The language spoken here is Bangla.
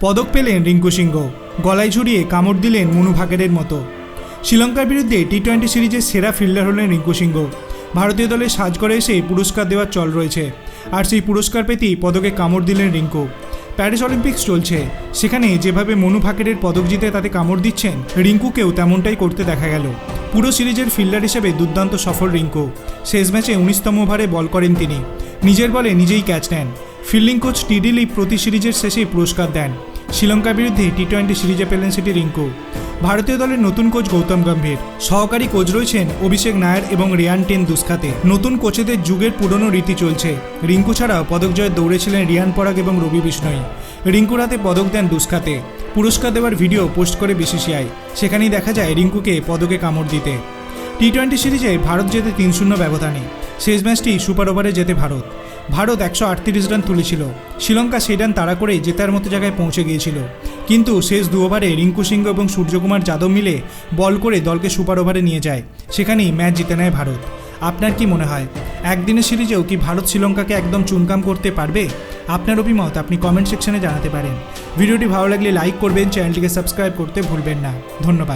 পদক পেলেন রিঙ্কু সিংহ। গলায় ঝুড়িয়ে কামড় দিলেন মনু ভাকেরের মতো। শ্রীলঙ্কার বিরুদ্ধে টি টোয়েন্টি সিরিজের সেরা ফিল্ডার হলেন রিঙ্কু সিংহ। ভারতীয় দলের সাজ করে এসে পুরস্কার দেওয়ার চল রয়েছে। আর সেই পুরস্কার পেতেই পদকে কামড় দিলেন রিঙ্কু। প্যারিস অলিম্পিক্স চলছে। সেখানে যেভাবে মনু ভাকেরের পদক জিতে তাতে কামড় দিচ্ছেন, রিঙ্কুকেও তেমনটাই করতে দেখা গেল। পুরো সিরিজের ফিল্ডার হিসেবে দুর্দান্ত সফল রিঙ্কু। শেষ ম্যাচে উনিশতম ওভারে বল করেন তিনি। নিজের বলে নিজেই ক্যাচ নেন। ফিল্ডিং কোচ টিডি লিপ প্রতি সিরিজের শেষেই পুরস্কার দেন। শ্রীলঙ্কার বিরুদ্ধে টি টোয়েন্টি সিরিজে পেলেন সেটি রিঙ্কু। ভারতীয় দলের নতুন কোচ গৌতম গম্ভীর। সহকারী কোচ রয়েছেন অভিষেক নায়ার এবং রিয়ান টেন দুস্কাতে নতুন কোচেদের যুগের পুরনো রীতি চলছে। রিঙ্কু ছাড়াও পদক জয়ে দৌড়েছিলেন রিয়ান পরাগ এবং রবি বিষ্ণই। রিঙ্কুর হাতে পদক দেন দুস্কাতে। পুরস্কার দেওয়ার ভিডিও পোস্ট করে বিসিসিআই। সেখানেই দেখা যায় রিঙ্কুকে পদকে কামড় দিতে। টি টোয়েন্টি সিরিজে ভারত জেতে তিন শূন্য ব্যবধানে। শেষ ম্যাচটি সুপার ওভারে জেতে ভারত। ভারত একশো আটত্রিশ রান তুলেছিল। শ্রীলঙ্কা সেই রান তাড়া করে জেতার মতো জায়গায় পৌঁছে গিয়েছিল। কিন্তু শেষ দু ওভারে রিঙ্কু সিংহ এবং সূর্যকুমার যাদব মিলে বল করে দলকে সুপার ওভারে নিয়ে যায়। সেখানেই ম্যাচ জিতে নেয় ভারত। আপনার কি মনে হয়? একদিনের সিরিজেও কি ভারত শ্রীলঙ্কাকে একদম চুনকাম করতে পারবে? আপনার অভিমত আপনি কমেন্ট সেকশনে জানাতে পারেন। ভিডিওটি ভালো লাগলে লাইক করবেন, চ্যানেলটিকে সাবস্ক্রাইব করতে ভুলবেন না। ধন্যবাদ।